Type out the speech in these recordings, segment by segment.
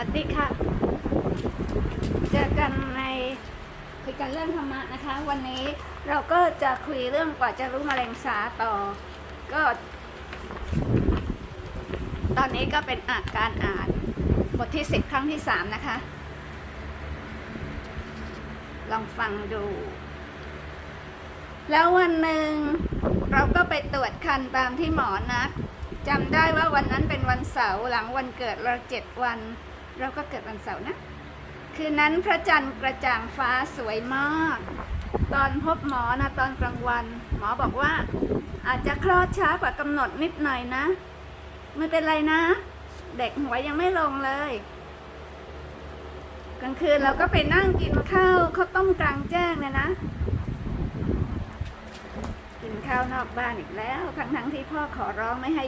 วัสดีค่ะ เจอกันในคุยกันเรื่องธรรมะนะคะ วันนี้เราก็จะคุยเรื่องกว่าจะรู้มะเร็งสาต่อ ก็ ตอนนี้ก็เป็นอาการอ่านบทที่สิบครั้งที่สามนะคะ ลองฟังดู แล้ววันหนึ่งเราก็ไปตรวจคันตามที่หมอนัดจำได้ว่าวันนั้นเป็นวันเสาร์หลังวันเกิดเราเจ็ดวัน เราก็เกิดวันเสาร์นะ คืนนั้นพระจันทร์กระจ่างฟ้าสวยมาก ตอนพบหมอนะตอนกลางวัน หมอบอกว่า อาจจะคลอดช้ากว่ากำหนดนิดหน่อยนะ ไม่เป็นไรนะ เด็กหัวยังไม่ลงเลย กลางคืนเราก็ไปนั่งกินข้าวข้าวต้มกลางแจ้งเลยนะกินข้าวนอกบ้านอีกแล้ว ทั้งทั้งที่พ่อขอร้องไม่ให้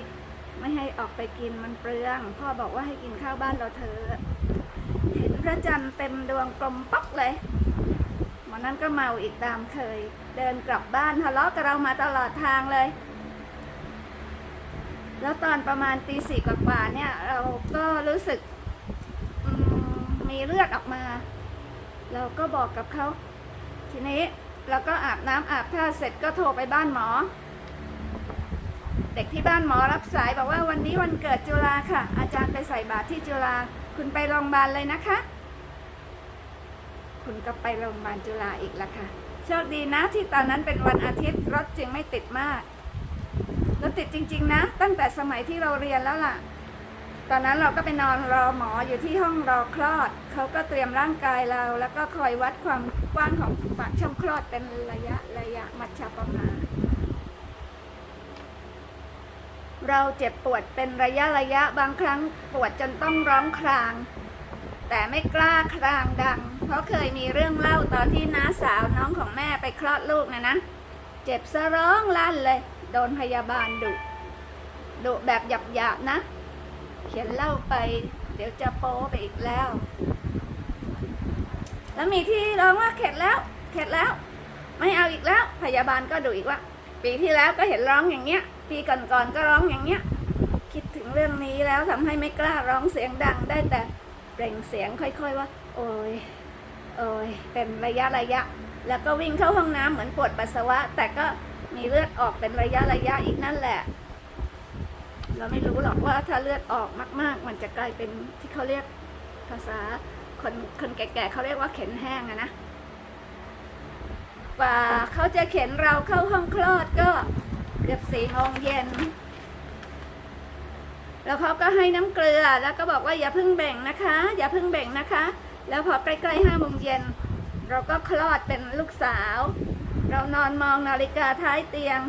ไม่ให้ออกไปกินมันเปลือง พ่อบอกว่าให้กินข้าวบ้านเราเถอะเห็นพระจันทร์เต็มดวงกลมป๊อกเลยวันนั้นก็เมาอีกตามเคย เดินกลับบ้านทะเลาะกับเรามาตลอดทางเลย แล้วตอนประมาณตีสี่กว่าเนี่ย เราก็รู้สึกมมีเลือดออกมา เราก็บอกกับเขา ทีนี้เราก็อาบน้ำอาบท่าเสร็จก็โทรไปบ้านหมอ เด็กที่บ้านหมอรับสายบอกว่าวันนี้วันเกิดจุฬาค่ะ อาจารย์ไปใส่บาตรที่จุฬาคุณไปโรงพยาบาลเลยนะคะ คุณก็ไปโรงพยาบาลจุฬาอีกละค่ะโชคดีนะที่ตอนนั้นเป็นวันอาทิตย์รถจึงไม่ติดมากรถติดจริง ๆ นะ ตั้งแต่สมัยที่เราเรียนแล้วล่ะ ตอนนั้นเราก็ไปนอนรอหมออยู่ที่ห้องรอคลอด เขาก็เตรียมร่างกายเรา แล้วก็คอยวัดความกว้างของปากช่องคลอดเป็นระยะระยะมัชฌปมา เราเจ็บปวดเป็นระยะระยะบางครั้งปวดจนต้องร้องคราง แต่ไม่กล้าครางดัง เพราะเคยมีเรื่องเล่าตอนที่น้าสาวน้องของแม่ไปคลอดลูกนะนะ เจ็บสะร้องลั่นเลย โดนพยาบาลดุดุแบบหยาบๆนะ เขียนเล่าไป เดี๋ยวจะโป๊ไปอีกแล้ว แล้วมีที่ร้องว่าเข็ดแล้ว เข็ดแล้ว ไม่เอาอีกแล้ว พยาบาลก็ดุอีกว่า ปีที่แล้วก็เห็นร้องอย่างเงี้ย ปีก่อนๆก็ร้องอย่างเงี้ย คิดถึงเรื่องนี้แล้วทำให้ไม่กล้าร้องเสียงดังได้แต่เปล่งเสียงค่อย ๆ ว่า โอ้ยโอ้ยเป็นระยะระยะ แล้วก็วิ่งเข้าห้องน้ำเหมือนปวดปัสสาวะ แต่ก็มีเลือดออกเป็นระยะระยะอีกนั่นแหละ เราไม่รู้หรอกว่าถ้าเลือดออกมาก ๆ มันจะกลายเป็นที่เขาเรียกภาษาคนคนแก่ๆเขาเรียกว่าเข็นแห้งอะนะกว่าเขาจะเข็นเราเข้าห้องคลอดก็ เกือบสี่โมงเย็น แล้วเขาก็ให้น้ำเกลือแล้วก็บอกว่าอย่าเพิ่งแบ่งนะคะ อย่าเพิ่งแบ่งนะคะ แล้วพอใกล้ๆห้าโมงเย็น เราก็คลอดเป็นลูกสาว เรานอนมองนาฬิกาท้ายเตียง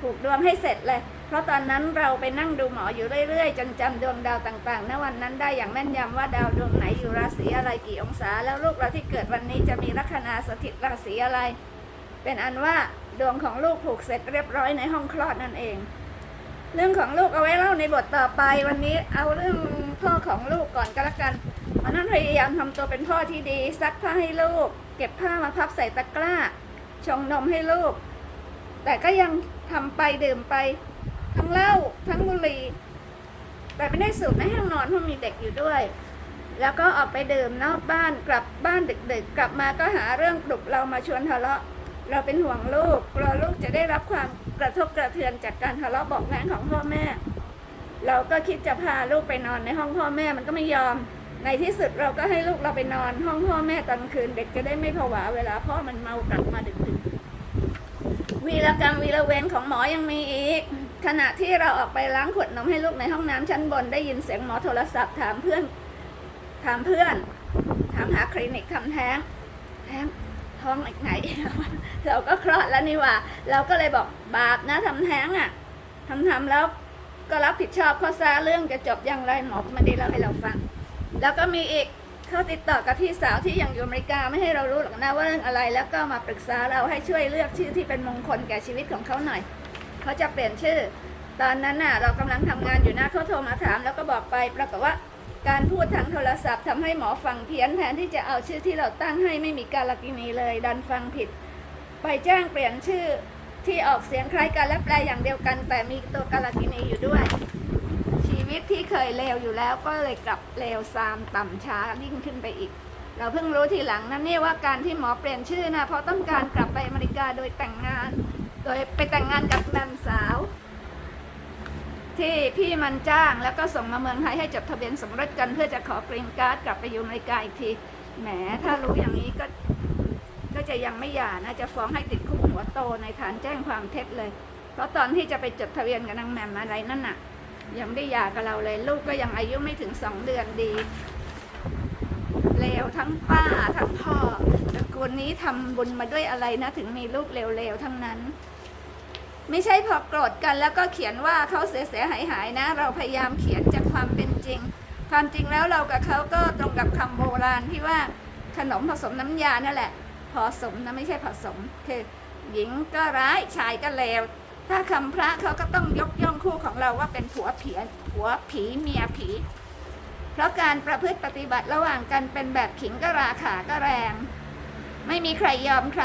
ผูกดวงให้เสร็จเลย เพราะตอนนั้นเราไปนั่งดูหมออยู่เรื่อยๆ จนจำดวงดาวต่างๆณวันนั้นได้อย่างแม่นยำว่าดาวดวงไหนอยู่ราศีอะไรกี่องศา แล้วลูกเราที่เกิดวันนี้จะมีลัคนาสถิตราศีอะไร เป็นอันว่าดวงของลูกผูกเสร็จเรียบร้อยในห้องคลอดนั่นเอง เรื่องของลูกเอาไว้เล่าในบทต่อไป วันนี้เอาเรื่องพ่อของลูกก่อนก็แล้วกันวันนั้นพยายามทำตัวเป็นพ่อที่ดี ซักผ้าให้ลูก เก็บผ้ามาพับใส่ตะกร้า ชงนมให้ลูก แต่ก็ยังทำไปดื่มไป ทั้งเหล้าทั้งบุหรี่แต่ไม่ได้สูบในห้องนอนเพราะมีเด็กอยู่ด้วย แล้วก็ออกไปดื่มนอกบ้านกลับบ้านดึกๆกลับมาก็หาเรื่องปลุกเรามาชวนทะเลาะ เราเป็นห่วงลูกกลัวลูกจะได้รับความกระทบกระเทือนจากการทะเลาะเบอกแว้งของพ่อแม่ เราก็คิดจะพาลูกไปนอนในห้องพ่อแม่มันก็ไม่ยอม ในที่สุดเราก็ให้ลูกเราไปนอน ห้องพ่อแม่ตอนคืน เด็กจะได้ไม่ผวาเวลาพ่อมันเมากลับมาดึกๆวีรกรรมวีรเวรของหมอยังมีอีก ขณะที่เราออกไปล้างขวดนมให้ลูกในห้องน้ำชั้นบนได้ยินเสียงหมอโทรศัพท์ถามเพื่อนถามเพื่อนถามหาคลินิกทำแท้งแท้ง ท้องอีกไหน เราก็คลอดแล้วนี่ว่า เราก็เลยบอกบาปนะทำแท้งอะทำทำแล้วก็รับผิดชอบข้อซาเรื่องจะจบอย่างไรหมอก็ไม่ได้เล่าให้เราฟัง แล้วก็มีอีกเขาติดต่อกับพี่สาวที่ยังอยู่อเมริกาไม่ให้เรารู้หรอกนะว่าเรื่องอะไร แล้วก็มาปรึกษาเราให้ช่วยเลือกชื่อที่เป็นมงคลแก่ชีวิตของเขาหน่อยเขาจะเปลี่ยนชื่อ ตอนนั้นน่ะ เรากำลังทำงานอยู่นะเขาโทรมาถามแล้วก็บอกไปปรากฏว่า การพูดทางโทรศัพท์ทำให้หมอฟังเพี้ยนแทนที่จะเอาชื่อที่เราตั้งให้ไม่มีการลกินีเลย ดันฟังผิด ไปแจ้งเปลี่ยนชื่อที่ออกเสียงคล้ายกันและแปลอย่างเดียวกัน แต่มีตัวการลกินีอยู่ด้วย ชีวิตที่เคยเลวอยู่แล้วก็เลยกลับเลวซามต่ำช้ายิ่งขึ้นไปอีก เราเพิ่งรู้ทีหลังนะเนี่ยว่าการที่หมอเปลี่ยนชื่อนะเพราะต้องการกลับไปอเมริกาโดยแต่งงาน โดยไปแต่งงานกับแฟนสาว ที่พี่มันจ้างแล้วก็ส่งมาเมืองไทยให้จดทะเบียนสมรสกันเพื่อจะขอกรีนการ์ดกลับไปอยู่อเมริกาอีกที แหม ถ้ารู้อย่างนี้ก็ก็จะยังไม่หย่านะจะฟ้องให้ติดคุกหัวโตในฐานแจ้งความเท็จเลย เพราะตอนที่จะไปจดทะเบียนกับนางแหม่มอะไรนั่นน่ะ ยังไม่ได้หย่ากับเราเลย ลูกก็ยังอายุไม่ถึงสองเดือนดีเลวทั้งป้าทั้งพ่อตระกูลนี้ทำบุญมาด้วยอะไรนะ ถึงมีลูกเลวๆทั้งนั้น ไม่ใช่พอโกรธกันแล้วก็เขียนว่าเขาเสียหายหายนะ เราพยายามเขียนจากความเป็นจริง ความจริงแล้วเรากับเขาก็ตรงกับคำโบราณที่ว่าขนมผสมน้ำยานั่นแหละ ผสมนะไม่ใช่ผสม คือหญิงก็ร้ายชายก็เลวถ้าคำพระเขาก็ต้องยกย่องคู่ของเราว่าเป็นผัวเผียผัวผีเมียผี เพราะการประพฤติปฏิบัติระหว่างกันเป็นแบบขิงก็ราขาก็แรง ไม่มีใครยอมใคร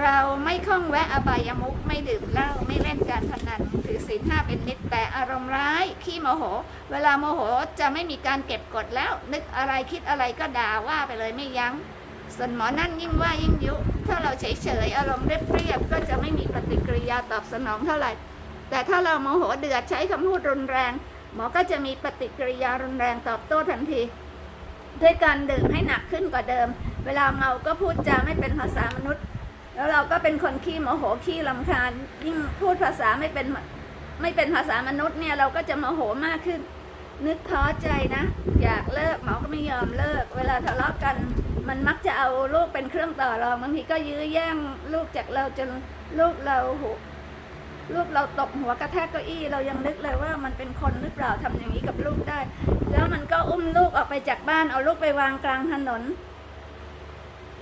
เราไม่ข้องแวะอบายมุกไม่ดื่มเหล้าไม่เล่นการพนันถือศีลห้าเป็นนิดแต่อารมณ์ร้าย ขี้โมโห เวลาโมโหจะไม่มีการเก็บกดแล้ว นึกอะไรคิดอะไรก็ด่าว่าไปเลยไม่ยัง้งส่วนหมอนั่นยิ่งว่ายิ่งยุ ถ้าเราเฉยๆอารมณ์เรียบๆก็จะไม่มีปฏิกิริยาตอบสนองเท่าไหร่ แต่ถ้าเราโมโหเดือดใช้คำพูดรุนแรง หมอก็จะมีปฏิกิริยารุนแรงตอบโต้ทันทีด้วยการดื่มให้หนักขึ้นกว่าเดิม เวลาเมาก็พูดจาไม่เป็นภาษามนุษย์ แล้วเราก็เป็นคนขี้โมโหขี้ลำคาญยิ่งพูดภาษาไม่เป็นไม่เป็นภาษามนุษย์เนี่ยเราก็จะโมโหมากขึ้น นึกท้อใจนะ อยากเลิกหมอก็ไม่ยอมเลิก เวลาทะเลาะกัน มันมักจะเอาลูกเป็นเครื่องต่อรองบางทีก็ยื้อแย่งลูกจากเราจนลูกเราหูลูกเราตกหัวกระแทกเก้าอี้เรายังนึกเลยว่ามันเป็นคนหรือเปล่าทำอย่างนี้กับลูกได้ แล้วมันก็อุ้มลูกออกไปจากบ้านเอาลูกไปวางกลางถนน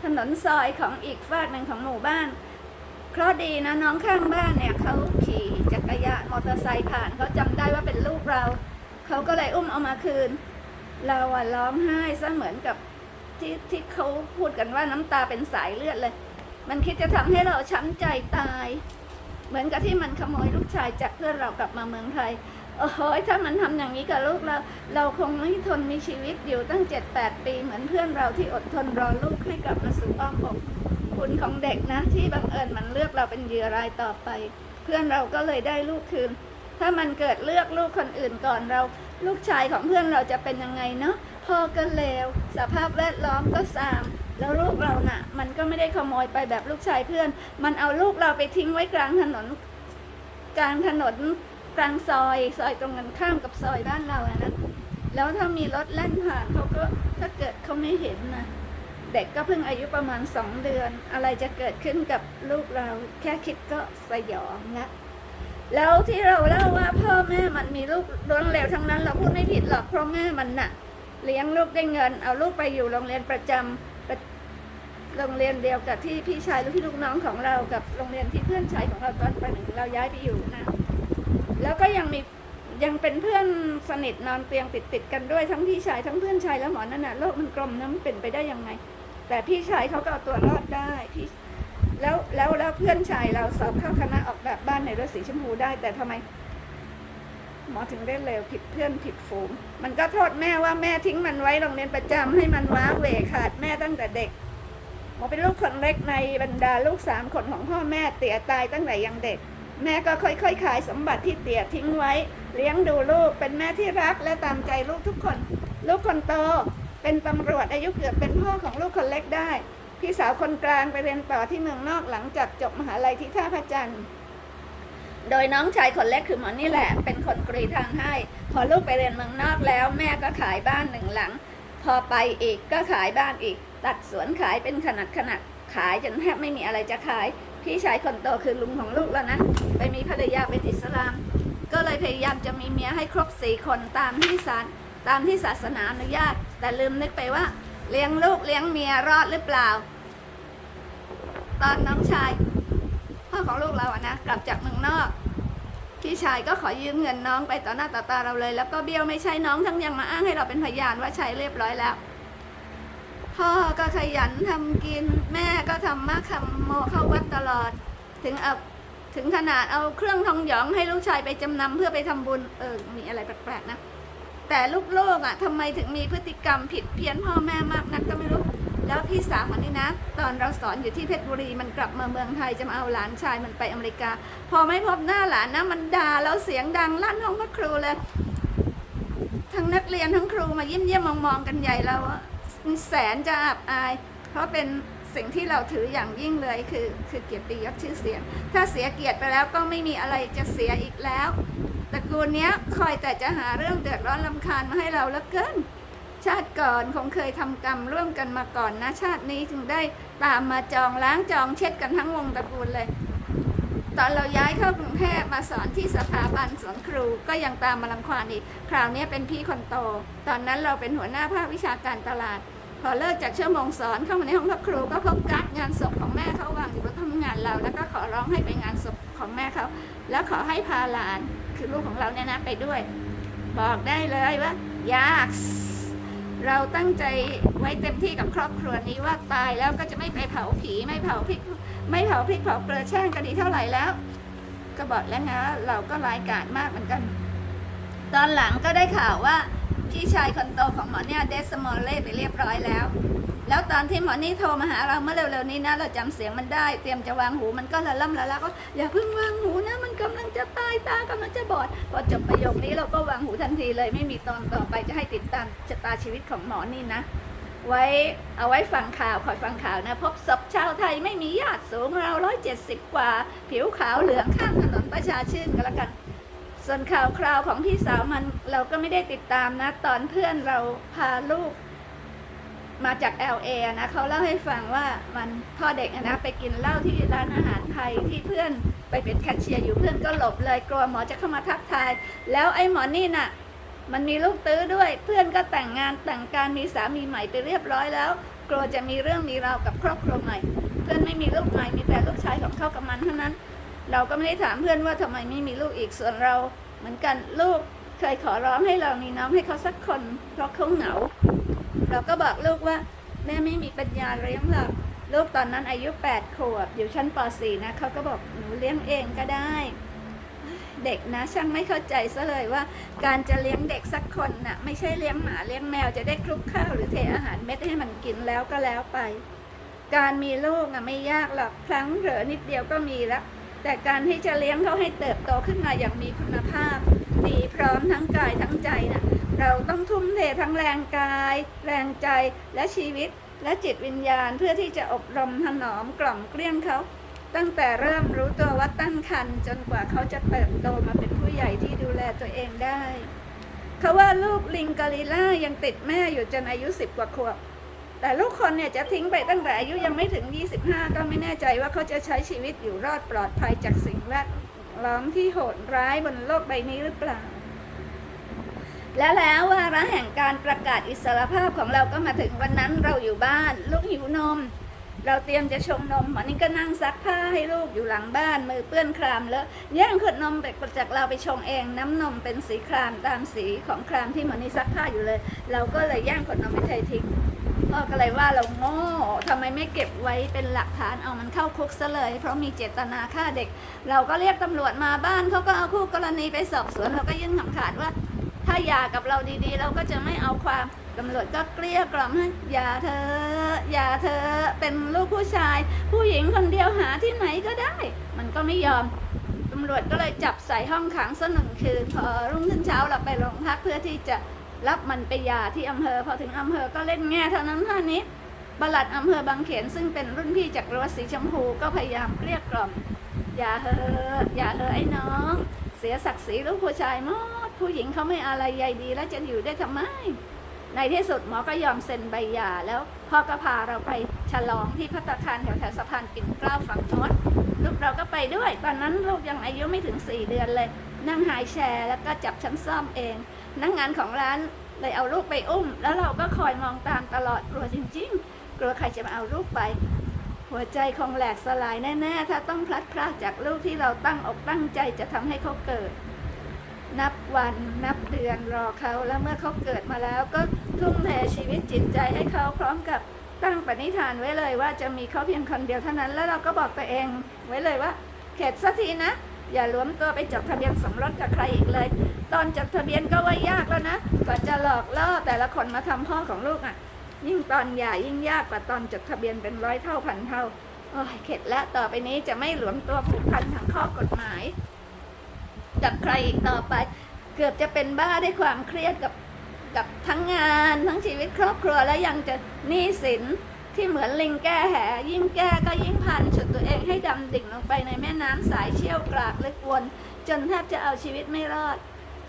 ถนนซอยของอีกฝากหนึ่งของหมู่บ้าน เพราะดีนะน้องข้างบ้านเนี่ยเขาขี่จักรยานมอเตอร์ไซค์ผ่านเขาจำได้ว่าเป็นลูกเรา เขาก็เลยอุ้มเอามาคืน เราอะร้องไห้ซะเหมือนกับที่ที่เขาพูดกันว่าน้ำตาเป็นสายเลือดเลย มันคิดจะทำให้เราช้ำใจตาย เหมือนกับที่มันขโมยลูกชายจากเพื่อนเรากลับมาเมืองไทย โอ้โหถ้ามันทำอย่างนี้กับลูกเรา เราคงไม่ทนมีชีวิตอยู่ตั้งเจ็ดแปดปีเหมือนเพื่อนเราที่อดทนรอลูกให้กลับมาสู่อ้อมอกคุณของเด็กนะ ที่บังเอิญมันเลือกเราเป็นเหยื่อรายต่อไป เพื่อนเราก็เลยได้ลูกคืน ถ้ามันเกิดเลือกลูกคนอื่นก่อนเรา ลูกชายของเพื่อนเราจะเป็นยังไงเนาะพ่อก็เลวสภาพแวดล้อมก็ซามแล้วลูกเราน่ะ มันก็ไม่ได้ขโมยไปแบบลูกชายเพื่อน มันเอาลูกเราไปทิ้งไว้กลางถนน กลางถนน กลางซอยซอยตรงกันข้ามกับซอยบ้านเราอะนะแล้วถ้ามีรถแล่นผ่านเขาก็ถ้าเกิดเขาไม่เห็นนะเด็กก็เพิ่งอายุประมาณสองเดือน อะไรจะเกิดขึ้นกับลูกเราแค่คิดก็สยองละแล้วที่เราเล่าว่าพ่อแม่มันมีลูกล้วนเลวทั้งนั้นเราพูดไม่ผิดหรอกเพราะแม่มันน่ะ เลี้ยงลูกได้เงิน เอาลูกไปอยู่โรงเรียนประจำประโรงเรียนเดียวกับที่พี่ชายหรือพี่ลูกน้องของเรากับโรงเรียนที่เพื่อนชายของเราตอนไปหนึ่งเราย้ายไปอยู่นะ แล้วก็ยังมียังเป็นเพื่อนสนิทนอนเตียงติดติดกันด้วยทั้งพี่ชายทั้งเพื่อนชายแล้วหมอนั่นน่ะโลกมันกลมนะมันเป็นไปได้ยังไง แต่พี่ชายเขาก็เอาตัวรอดได้พี่แล้วแล้วแล้วเพื่อนชายเราสอบเข้าคณะออกแบบบ้านในรถสีชมพูได้ แต่ทำไม หมอถึงได้เลวผิดเพื่อนผิดฝูงมันก็โทษแม่ว่าแม่ทิ้งมันไว้โรงเรียนประจำให้มันว้าเหวขาดแม่ตั้งแต่เด็กหมอเป็นลูกคนเล็กในบรรดาลูกสามคนของพ่อแม่เตี่ยตายตั้งแต่ยังเด็ก แม่ก็ค่อยๆขายสมบัติที่เตี่ยทิ้งไว้ เลี้ยงดูลูกเป็นแม่ที่รักและตามใจลูกทุกคน ลูกคนโตเป็นตำรวจอายุเกือบเป็นพ่อของลูกคนเล็กได้ พี่สาวคนกลางไปเรียนต่อที่เมืองนอกหลังจากจบมหาลัยที่ท่าพระจันทร์โดยน้องชายคนเล็กคือหมอนี่แหละ เป็นคนกรีทางให้ พอลูกไปเรียนเมืองนอกแล้ว แม่ก็ขายบ้านหนึ่งหลัง พอไปอีกก็ขายบ้านอีก ตัดสวนขายเป็นขนาดขนาดขายจนแทบไม่มีอะไรจะขาย พี่ชายคนโตคือลุงของลูกแล้วนะไปมีภรรยาเป็นอิสลาม ก็เลยพยายามจะมีเมียให้ครบสี่คนตามที่ศาลตามที่ศาสนาอนุญาต แต่ลืมนึกไปว่า เลี้ยงลูกเลี้ยงเมียรอดหรือเปล่า ตอนน้องชายพ่อของลูกเราอะนะกลับจากเมืองนอกพี่ชายก็ขอยืมเงินน้องไปต่อหน้าต่อตาเราเลย แล้วก็เบี้ยวไม่ใช่น้องทั้งยังมาอ้างให้เราเป็นพยานว่าใช้เรียบร้อยแล้ว พ่อก็ขยันทำกิน แม่ก็ทำมากคำโมเข้าวัดตลอด ถึงเอาถึงขนาดเอาเครื่องทองหยองให้ลูกชายไปจำนำเพื่อไปทำบุญเออมีอะไรแปลกๆนะแต่ลูกๆอะทำไมถึงมีพฤติกรรมผิดเพี้ยนพ่อแม่มากนักก็ไม่รู้ แล้วพี่สาวมันนี่นะ ตอนเราสอนอยู่ที่เพชรบุรีมันกลับมาเมืองไทยจะมาเอาหลานชายมันไปอเมริกา พอไม่พบหน้าหลานนะมันด่าแล้วเสียงดังลั่นห้องพระครูเลยทั้งนักเรียนทั้งครูมายี่ยมเยี่ยมมองๆกันใหญ่เราอะ แสนจะอับอาย เพราะเป็นสิ่งที่เราถืออย่างยิ่งเลยคือ คือเกียรติยศชื่อเสียง ถ้าเสียเกียรติไปแล้วก็ไม่มีอะไรจะเสียอีกแล้วตระกูลนี้คอยแต่จะหาเรื่องเดือดร้อนลำคาญมาให้เราล้วเกิน ชาติก่อนคงเคยทำกรรมร่วมกันมาก่อนนะ ชาตินี้จึงได้ตามมาจองล้างจองเช็ดกันทั้งวงตระกูลเลย ตอนเราย้ายเข้ากรุงเทพมาสอนที่สถาบันสอนครูก็ยังตามมาลังควานอีก คราวนี้เป็นพี่คนโต ตอนนั้นเราเป็นหัวหน้าภาควิชาการตลาด พอเลิกจากชั่วโมงสอนเข้ามาในห้องพักครูก็พบการ์ดงานศพของแม่เขาวางอยู่บนทำงานเรา แล้วก็ขอร้องให้ไปงานศพของแม่เขาแล้วขอให้พาหลานคือลูกของเราเนี่ยนะไปด้วย บอกได้เลยว่ายาก เราตั้งใจไว้เต็มที่กับครอบครัวนี้ว่าตายแล้วก็จะไม่ไปเผาผีไม่เผาพริกไม่เผาพริกเผาเกลือแช่งกันดีเท่าไหร่แล้ว ก็บอกแล้วนะเราก็ร้ายการมากเหมือนกัน ตอนหลังก็ได้ข่าวว่าพี่ชายคนโตของหมอเนี่ยเดสมอลเล่ไปเรียบร้อยแล้ว แล้วตอนที่หมอนี่โทรมาหาเราเมื่อเร็วๆนี้นะเราจำเสียงมันได้ เตรียมจะวางหูมันก็ละล่ำละลักว่าอย่าเพิ่งวางหูนะ มันกำลังจะตายตากำลังจะบอด พอจบประโยคนี้เราก็วางหูทันทีเลย ไม่มีตอนต่อไปจะให้ติดตามชะตาชีวิตของหมอนี่นะ ไว้เอาไว้ฟังข่าวคอยฟังข่าวนะ พบศพชาวไทยไม่มีญาติสูงเราร้อยเจ็ดสิบกว่า ผิวขาวเหลืองข้างถนนประชาชื่นก็แล้วกัน ส่วนข่าวคราวของพี่สาวมันเราก็ไม่ได้ติดตามนะ ตอนเพื่อนเราพาลูก มาจาก LA นะเขาเล่าให้ฟังว่ามันพ่อเด็กนะไปกินเหล้าที่ร้านอาหารไทยที่เพื่อนไปเป็นแคชเชียร์อยู่เพื่อนก็หลบเลยกลัวหมอจะเข้ามาทักทาย แล้วไอ้หมอนี่น่ะมันมีลูกตื้อด้วย เพื่อนก็แต่งงานแต่งการมีสามีใหม่ไปเรียบร้อยแล้ว กลัวจะมีเรื่องมีราวกับครอบครัวใหม่ เพื่อนไม่มีลูกใหม่มีแต่ลูกชายของเขากับมันเท่านั้น เราก็ไม่ได้ถามเพื่อนว่าทำไมไม่มีลูกอีกส่วนเรา เหมือนกันลูกเคยขอร้องให้เรามีน้องให้เขาสักคน เพราะเขาเหงา เราก็บอกลูกว่า แม่ไม่มีปัญญาเลี้ยงหรอกลูกตอนนั้นอายุ 8 ขวบ อยู่ชั้นป .4 นะเขาก็บอกหนูเลี้ยงเองก็ได้ เด็กนะ ช่างไม่เข้าใจซะเลยว่า การจะเลี้ยงเด็กสักคนน่ะไม่ใช่เลี้ยงหมาเลี้ยงแมวจะได้คลุกข้าวหรือเทอาหารเม็ดให้มันกินแล้วก็แล้วไป การมีลูกอะไม่ยากหรอกพลั้งเผลอนิดเดียวก็มีแล้วแต่การที่จะเลี้ยงเขาให้เติบโตขึ้นมาอย่างมีคุณภาพ ดีพร้อมทั้งกายทั้งใจน่ะ เราต้องทุ่มเททั้งแรงกาย แรงใจและชีวิตและจิตวิญญาณเพื่อที่จะอบรมถนอมกล่อมเกลี้ยงเขา ตั้งแต่เริ่มรู้ตัวว่าตั้งครรภ์จนกว่าเขาจะเติบโตมาเป็นผู้ใหญ่ที่ดูแลตัวเองได้เขาว่าลูกลิงกอริลล่ายังติดแม่อยู่จนอายุสิบกว่าขวบแต่ลูกคนเนี่ยจะทิ้งไปตั้งแต่อายุยังไม่ถึง 25 ก็ไม่แน่ใจว่าเขาจะใช้ชีวิตอยู่รอดปลอดภัยจากสิ่งแวดล้อมที่โหดร้ายบนโลกใบนี้หรือเปล่า และแล้ววาระแห่งการประกาศอิสรภาพของเราก็มาถึงวันนั้นเราอยู่บ้าน ลูกหิวนม เราเตรียมจะชงนมหมอนี่ก็นั่งซักผ้าให้ลูกอยู่หลังบ้านมือเปื้อนครามแล้วแย่งขวดนมไปจากเราไปชงเอง น้ำนมเป็นสีครามตามสีของครามที่หมอนี่ซักผ้าอยู่เลย เราก็เลยแย่งขวดนมไปเททิ้งพ่อก็เลยว่าเราโง่ทำไมไม่เก็บไว้เป็นหลักฐานเอามันเข้าคุกซะเลย เพราะมีเจตนาฆ่าเด็ก เราก็เรียกตำรวจมาบ้านเขาก็เอาคู่กรณีไปสอบสวนเราก็ยื่นคำขาดว่า ถ้าหย่ากับเราดีๆ เราก็จะไม่เอาความตำรวจก็เกลี้ยกล่อมให้อย่าเธอ อย่าเธอเป็นลูกผู้ชาย ผู้หญิงคนเดียวหาที่ไหนก็ได้ มันก็ไม่ยอมตำรวจก็เลยจับใส่ห้องขังสักหนึ่งคืนพอรุ่งขึ้นเช้าเราไปโรงพักเพื่อที่จะรับมันไปยาที่อำเภอพอถึงอำเภอก็เล่นแง่เท่านั้นเท่านี้บลัดอำเภอบางเขนซึ่งเป็นรุ่นพี่จากรั้วสีชมพูก็พยายามเกลี้ยกล่อม อย่าเฮอะอย่าเฮอะไอ้น้อง เสียศักดิ์ศรีลูกผู้ชายมดผู้หญิงเขาไม่อะไรใยดีแล้วจะอยู่ได้ทำไม ในที่สุดหมอก็ยอมเซ็นใบหย่าแล้วพ่อก็พาเราไปฉลองที่พัตตาคารแถวแถวสะพานปิ่นเกล้าฝั่งโน้นลูกเราก็ไปด้วย ตอนนั้นลูกยังอายุไม่ถึง 4 เดือนเลย นั่งหายแชร์แล้วก็จับชั้นซ่อมเองนักงานของร้านเลยเอาลูกไปอุ้ม แล้วเราก็คอยมองตามตลอดกลัวจริง ๆ กลัวใครจะมาเอาลูกไป หัวใจคงแหลกสลายแน่ๆ ถ้าต้องพลัดพรากจากลูกที่เราตั้งอกตั้งใจจะทำให้เขาเกิด นับวันนับเดือนรอเขาแล้วเมื่อเขาเกิดมาแล้ว ก็ทุ่มเทชีวิตจิตใจให้เขาพร้อมกับตั้งปณิธานไว้เลยว่าจะมีเขาเพียงคนเดียวเท่านั้น แล้วเราก็บอกตัวเองไว้เลยว่า เข็ดสักทีนะ อย่ารวมตัวไปจดทะเบียนสมรสกับใครอีกเลย ตอนจดทะเบียนก็ว่ายากแล้วนะกว่าจะหลอกล่อแต่ละคนมาทำพ่อของลูกอะ ยิ่งตอนหย่ายิ่งยากกว่าตอนจดทะเบียนเป็นร้อยเท่าพันเท่าโอ้ยเข็ดแล้วต่อไปนี้จะไม่หลวมตัวผูกพันทางข้อกฎหมายกับใครอีกต่อไป เกือบจะเป็นบ้าด้วยความเครียดกับกับทั้งงานทั้งชีวิตครอบครัวแล้วยังจะหนี้สินที่เหมือนลิงแก้แหยิ่งแก้ก็ยิ่งพันฉุดตัวเองให้ดำดิ่งลงไปในแม่น้ำสายเชี่ยวกรากลึกวน จนแทบจะเอาชีวิตไม่รอด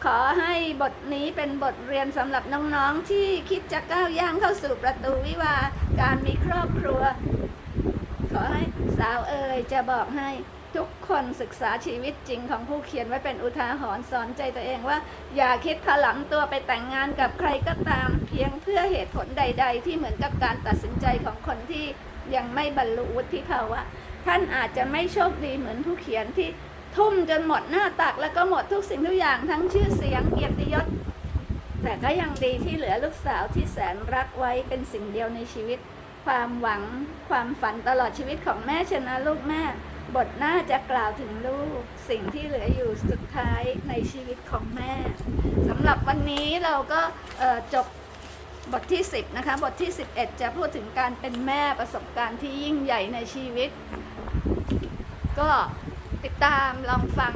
ขอให้บทนี้เป็นบทเรียนสำหรับน้องๆที่คิดจะก้าวย่างเข้าสู่ประตูวิวาการมีครอบครัว ขอให้สาวเอ๋ยจะบอกให้ทุกคนศึกษาชีวิตจริงของผู้เขียนไว้เป็นอุทาหรณ์สอนใจตัวเองว่า อย่าคิดถลำตัวไปแต่งงานกับใครก็ตาม เพียงเพื่อเหตุผลใด ๆ ที่เหมือนกับการตัดสินใจของคนที่ยังไม่บรรลุวุฒิภาวะ ท่านอาจจะไม่โชคดีเหมือนผู้เขียนที่ ทุ่มจนหมดหน้าตักแล้วก็หมดทุกสิ่งทุกอย่างทั้งชื่อเสียงเกียรติยศ แต่ก็ยังดีที่เหลือลูกสาวที่แสนรักไว้เป็นสิ่งเดียวในชีวิต ความหวังความฝันตลอดชีวิตของแม่ชนะลูกแม่ บทหน้าจะกล่าวถึงลูก สิ่งที่เหลืออยู่สุดท้ายในชีวิตของแม่สำหรับวันนี้เราก็จบบทที่ 10นะคะบทที่ 11 จะพูดถึงการเป็นแม่ประสบการณ์ที่ยิ่งใหญ่ในชีวิต ก็ ติดตามลองฟัง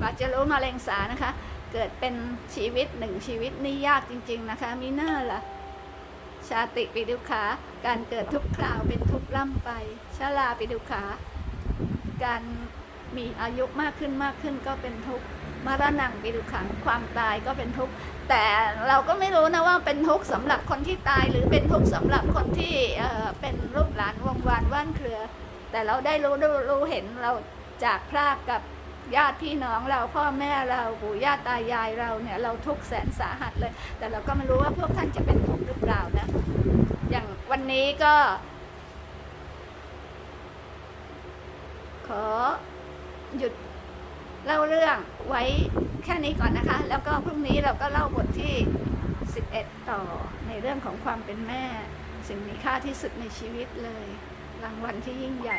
บาจะรู้มาเลงสานะคะ เกิดเป็นชีวิตหนึ่งชีวิตนี่ยากจริง ๆนะคะมีหน้าล่ะชาติปิดุขาการเกิดทุกคราวเป็นทุกข์ล่ำไปชาลาปิดุขาการมีอายุมากขึ้นมากขึ้นก็เป็นทุกข์มรณังปิดุขังความตายก็เป็นทุกข์แต่เราก็ไม่รู้นะว่าเป็นทุกข์สำหรับคนที่ตายหรือเป็นทุกข์สำหรับคนที่เอ่อเป็นลูกหลานวงวานว่านเครือ แต่เราได้รู้รู้รู้เห็นเรา จากพรากกับญาติพี่น้องเราพ่อแม่เราปู่ย่าตายายเราเนี่ยเราทุกแสนสาหัสเลย แต่เราก็ไม่รู้ว่าพวกท่านจะเป็นทุกข์หรือเปล่านะ อย่างวันนี้ก็ ขอหยุดเล่าเรื่องไว้แค่นี้ก่อนนะคะ แล้วก็พรุ่งนี้เราก็เล่าบทที่ 11 ต่อในเรื่องของความเป็นแม่ สิ่งมีค่าที่สุดในชีวิตเลย รางวัลที่ยิ่งใหญ่